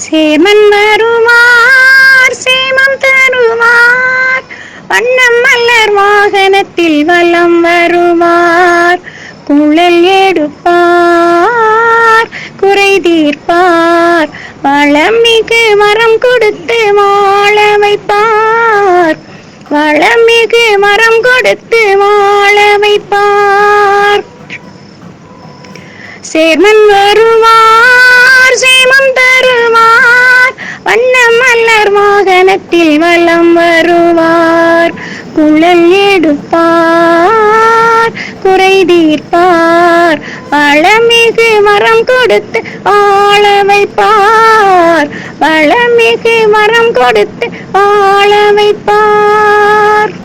Chairman வருவார் சேமம் தருவார். வண்ணம் மலர் வாகனத்தில் வலம் வருவார். குழல் எடுப்பார் குறை தீர்ப்பார். வளமிகு மரம் கொடுத்து வாழ வைப்பார். வளமிகு மரம் கொடுத்து வாழ வைப்பார். சேர்மன் வருவார் வானத்தில் வலம் வருவார். குழல் எடுப்பார். குறை தீர்ப்பார். வளமிகு மரம் கொடுத்து ஆள வைப்பார். வளமிகு மரம் கொடுத்து ஆள வைப்பார்.